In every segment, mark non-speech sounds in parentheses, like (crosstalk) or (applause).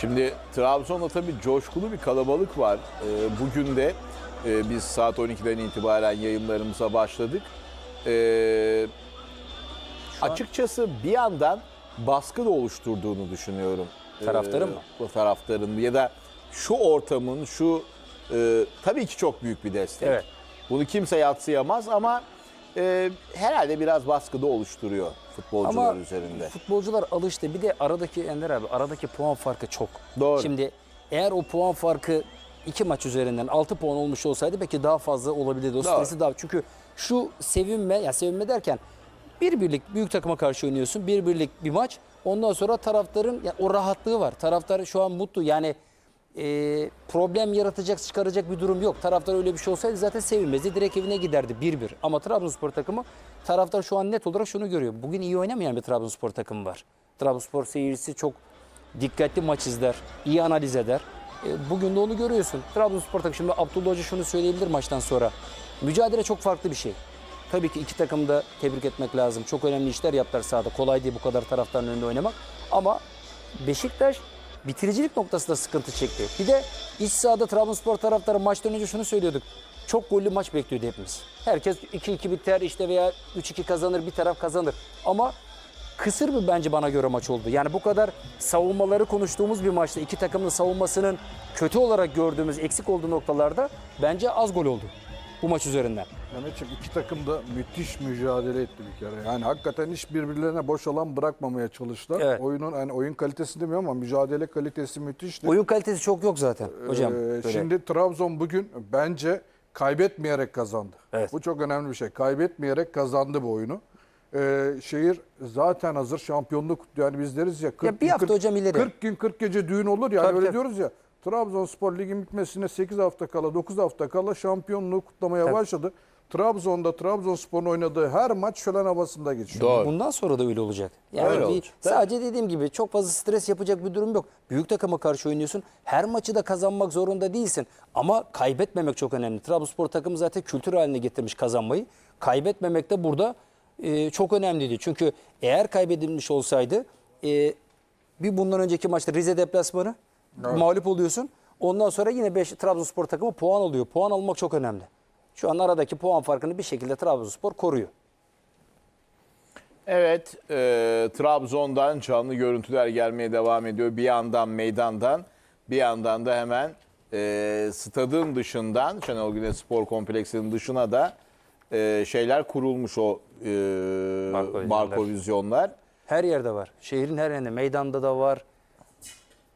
Şimdi Trabzon'da tabii coşkulu bir kalabalık var. Ee, bugün de e, biz saat 12'den itibaren yayınlarımıza başladık. Ee, açıkçası bir yandan baskı da oluşturduğunu düşünüyorum. Taraftarın Ee, mı? Bu taraftarın ya da şu ortamın, şu e, tabii ki çok büyük bir destek. Evet. Bunu kimse yatsıyamaz ama e, herhalde biraz baskı da oluşturuyor futbolcular Ama üzerinde. futbolcular alıştı. Bir de aradaki Ender abi aradaki puan farkı çok. Doğru. Şimdi eğer o puan farkı iki maç üzerinden 6 puan olmuş olsaydı belki daha fazla olabilirdi. O Doğru. stresi daha çünkü şu sevinme ya sevinme derken bir birlik büyük takıma karşı oynuyorsun. Bir birlik bir maç. Ondan sonra taraftarın ya o rahatlığı var. Taraftar şu an mutlu. Yani e, problem yaratacak, çıkaracak bir durum yok. Taraftar öyle bir şey olsaydı zaten sevinmezdi. Direkt evine giderdi 1-1. Ama Trabzonspor takımı taraftar şu an net olarak şunu görüyor. Bugün iyi oynamayan bir Trabzonspor takımı var. Trabzonspor seyircisi çok dikkatli maç izler, iyi analiz eder. E, bugün de onu görüyorsun. Trabzonspor takımı şimdi Abdullah Hoca şunu söyleyebilir maçtan sonra. Mücadele çok farklı bir şey. Tabii ki iki takımı da tebrik etmek lazım. Çok önemli işler yaptılar sahada. Kolay değil bu kadar taraftarın önünde oynamak. Ama Beşiktaş bitiricilik noktasında sıkıntı çekti. Bir de iç sahada Trabzonspor taraftarı maçtan önce şunu söylüyorduk. Çok gollü maç bekliyordu hepimiz. Herkes 2-2 biter işte veya 3-2 kazanır bir taraf kazanır. Ama kısır bir bence bana göre maç oldu. Yani bu kadar savunmaları konuştuğumuz bir maçta iki takımın savunmasının kötü olarak gördüğümüz eksik olduğu noktalarda bence az gol oldu bu maç üzerinden. Mehmetciğim iki takım da müthiş mücadele etti bir kere. Yani hakikaten hiç birbirlerine boş alan bırakmamaya çalıştılar. Evet. Oyunun hani oyun kalitesini demiyorum ama mücadele kalitesi müthişti. Oyun kalitesi çok yok zaten hocam. Ee, Böyle. şimdi Trabzon bugün bence kaybetmeyerek kazandı. Evet. Bu çok önemli bir şey. Kaybetmeyerek kazandı bu oyunu. Ee, şehir zaten hazır şampiyonluk yani biz deriz ya 40 Ya bir gün, hafta 40 hocam ileri. 40 gün 40 gece düğün olur yani Tabii, öyle tabii. diyoruz ya. Trabzonspor ligin bitmesine 8 hafta kala 9 hafta kala şampiyonluğu kutlamaya Tabii. başladı. Trabzon'da Trabzonspor'un oynadığı her maç şölen havasında geçiyor. Doğru. Bundan sonra da öyle olacak. Yani Öyle bir- olacak. sadece dediğim gibi çok fazla stres yapacak bir durum yok. Büyük takıma karşı oynuyorsun. Her maçı da kazanmak zorunda değilsin. Ama kaybetmemek çok önemli. Trabzonspor takımı zaten kültür haline getirmiş kazanmayı. Kaybetmemek de burada e, çok önemliydi. Çünkü eğer kaybedilmiş olsaydı e, bir bundan önceki maçta Rize deplasmanı mağlup oluyorsun. Ondan sonra yine 5 Trabzonspor takımı puan alıyor. Puan almak çok önemli. Şu an aradaki puan farkını bir şekilde Trabzonspor koruyor. Evet, e, Trabzon'dan canlı görüntüler gelmeye devam ediyor. Bir yandan meydandan, bir yandan da hemen e, stadın dışından, Şenol Güneş Spor Kompleksi'nin dışına da e, şeyler kurulmuş o e, Barko barko vizyonlar. vizyonlar. Her yerde var. Şehrin her yerinde. Meydanda da var.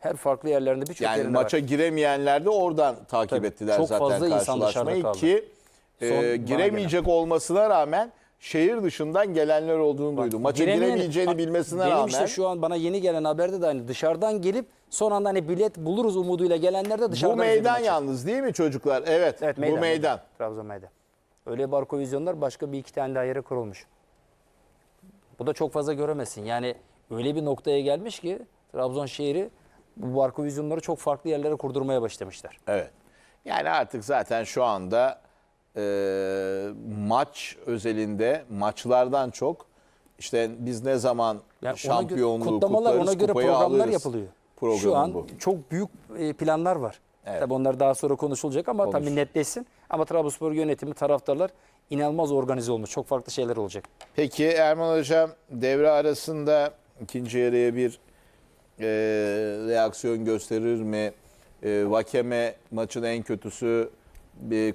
Her farklı yerlerinde birçok Yani yerinde maça var. giremeyenler de oradan takip Tabii, ettiler çok zaten fazla insan karşılaşmayı dışarıda kaldı. E, giremeyecek olmasına rağmen şehir dışından gelenler olduğunu duydum. Maça Giremeyen- giremeyeceğini bilmesine benim rağmen işte şu an bana yeni gelen haberde de aynı dışarıdan gelip son anda hani bilet buluruz umuduyla gelenler de bu dışarıdan izledi meydan maçı. yalnız değil mi çocuklar? Evet, Evet, bu meydan. meydan. Trabzon meydan. Öyle barko vizyonlar başka bir iki tane daha yere kurulmuş. Bu da çok fazla göremezsin. Yani öyle bir noktaya gelmiş ki Trabzon şehri bu barko vizyonları çok farklı yerlere kurdurmaya başlamışlar. Evet. Yani artık zaten şu anda e, maç özelinde maçlardan çok işte biz ne zaman Yani ona göre- şampiyonluğu kutlamalar kutlarız, ona göre programlar alırız. yapılıyor. Programı Şu an bu. çok büyük e, planlar var. Evet. Tabii onlar daha sonra konuşulacak ama Konuş. tabii netleşsin. Ama Trabzonspor yönetimi, taraftarlar inanılmaz organize olmuş. Çok farklı şeyler olacak. Peki Erman Hocam devre arasında ikinci yarıya bir e, reaksiyon gösterir mi? E, Vakeme maçın en kötüsü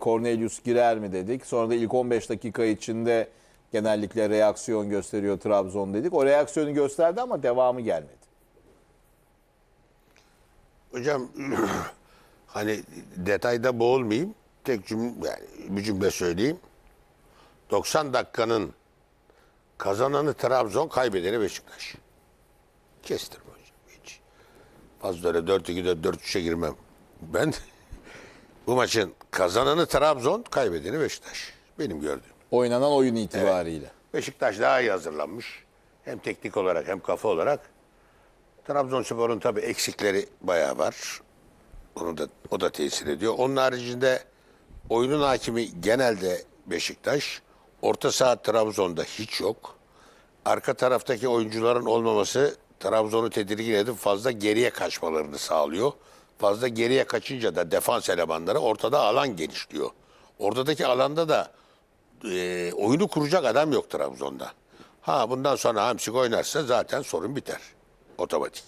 Cornelius girer mi dedik. Sonra da ilk 15 dakika içinde genellikle reaksiyon gösteriyor Trabzon dedik. O reaksiyonu gösterdi ama devamı gelmedi. Hocam (clears throat) hani detayda boğulmayayım. Tek cümle, yani bir cümle söyleyeyim. 90 dakikanın kazananı Trabzon, kaybedeni Beşiktaş. Kestirme hocam hiç. Fazla öyle 4-2'de 4-3'e girmem. Ben bu maçın kazananı Trabzon, kaybedeni Beşiktaş. Benim gördüğüm. Oynanan oyun itibariyle. Beşiktaş daha iyi hazırlanmış. Hem teknik olarak hem kafa olarak. Trabzonspor'un tabii eksikleri bayağı var. Onu da o da tesir ediyor. Onun haricinde oyunun hakimi genelde Beşiktaş. Orta saha Trabzon'da hiç yok. Arka taraftaki oyuncuların olmaması Trabzon'u tedirgin edip fazla geriye kaçmalarını sağlıyor. Fazla geriye kaçınca da defans elemanları ortada alan genişliyor. Oradaki alanda da e, oyunu kuracak adam yok Trabzon'da. Ha bundan sonra Hamsik oynarsa zaten sorun biter. Otomatik.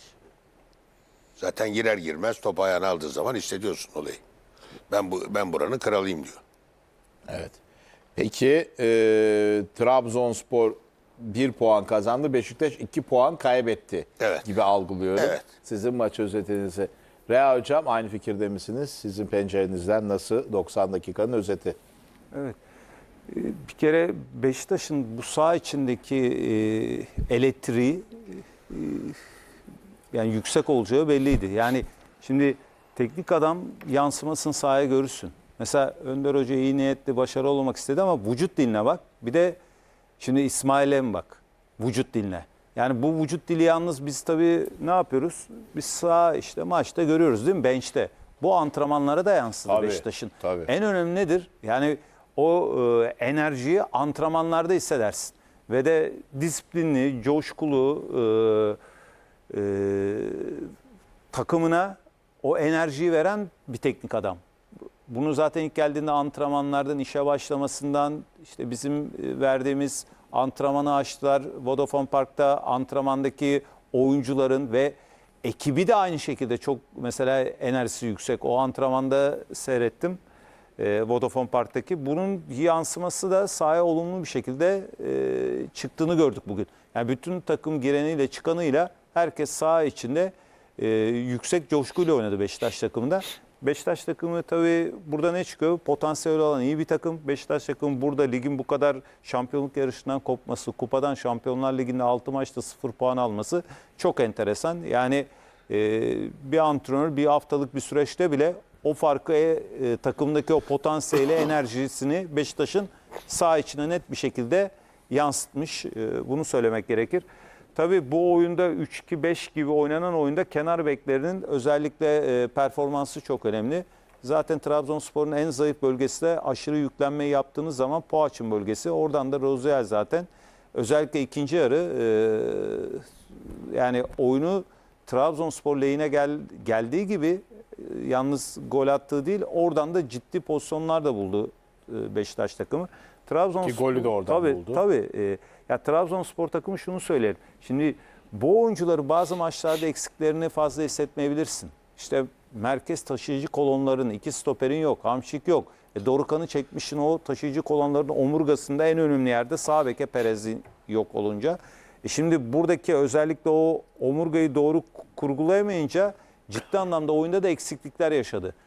Zaten girer girmez top ayağına aldığı zaman hissediyorsun olayı. Ben bu ben buranın kralıyım diyor. Evet. Peki e, Trabzonspor 1 puan kazandı. Beşiktaş 2 puan kaybetti Evet. gibi algılıyorum. Evet. Sizin maç özetinizi. Rea Hocam aynı fikirde misiniz? Sizin pencerenizden nasıl 90 dakikanın özeti? Evet. Ee, Bir kere Beşiktaş'ın bu saha içindeki e, elektriği e, yani yüksek olacağı belliydi. Yani şimdi teknik adam yansımasını sahaya görürsün. Mesela Önder Hoca iyi niyetli, başarılı olmak istedi ama vücut diline bak. Bir de şimdi İsmail'e mi bak? Vücut diline. Yani bu vücut dili yalnız biz tabii ne yapıyoruz? Biz sağ işte maçta görüyoruz değil mi? Bench'te. Bu antrenmanlara da yansıdı Tabii, Beşiktaş'ın. tabii. En önemli nedir? Yani o e, enerjiyi antrenmanlarda hissedersin. Ve de disiplinli, coşkulu, e, e, takımına o enerjiyi veren bir teknik adam. Bunu zaten ilk geldiğinde antrenmanlardan işe başlamasından işte bizim e, verdiğimiz antrenmanı açtılar. Vodafone Park'ta antrenmandaki oyuncuların ve ekibi de aynı şekilde çok mesela enerjisi yüksek. O antrenmanda seyrettim. E, Vodafone Park'taki. Bunun yansıması da sahaya olumlu bir şekilde e, çıktığını gördük bugün. Yani bütün takım gireniyle çıkanıyla herkes saha içinde e, yüksek coşkuyla oynadı Beşiktaş takımında. Beşiktaş takımı tabii burada ne çıkıyor? Potansiyel olan iyi bir takım. Beşiktaş takımı burada ligin bu kadar şampiyonluk yarışından kopması, kupadan Şampiyonlar Ligi'nde 6 maçta 0 puan alması çok enteresan. Yani e, bir antrenör bir haftalık bir süreçte bile o farkı e, e, takımdaki o potansiyeli, enerjisini Beşiktaş'ın sağ içine net bir şekilde yansıtmış. E, bunu söylemek gerekir. Tabii bu oyunda 3-2-5 gibi oynanan oyunda kenar beklerinin özellikle e, performansı çok önemli. Zaten Trabzonspor'un en zayıf bölgesi de aşırı yüklenmeyi yaptığınız zaman Poğaç'ın bölgesi. Oradan da Rozier zaten özellikle ikinci yarı e, yani oyunu Trabzonspor lehine gel, geldiği gibi e, yalnız gol attığı değil oradan da ciddi pozisyonlar da buldu Beşiktaş takımı. Trabzonspor, Ki golü de oradan tabii, buldu. Tabii. e, ya Trabzonspor takımı şunu söyler. Şimdi bu oyuncuları bazı maçlarda eksiklerini fazla hissetmeyebilirsin. İşte merkez taşıyıcı kolonların iki stoperin yok, Hamşik yok. E, Dorukan'ı çekmişsin o taşıyıcı kolonların omurgasında en önemli yerde sağ beke Perez'in yok olunca. E şimdi buradaki özellikle o omurgayı doğru kurgulayamayınca ciddi anlamda oyunda da eksiklikler yaşadı.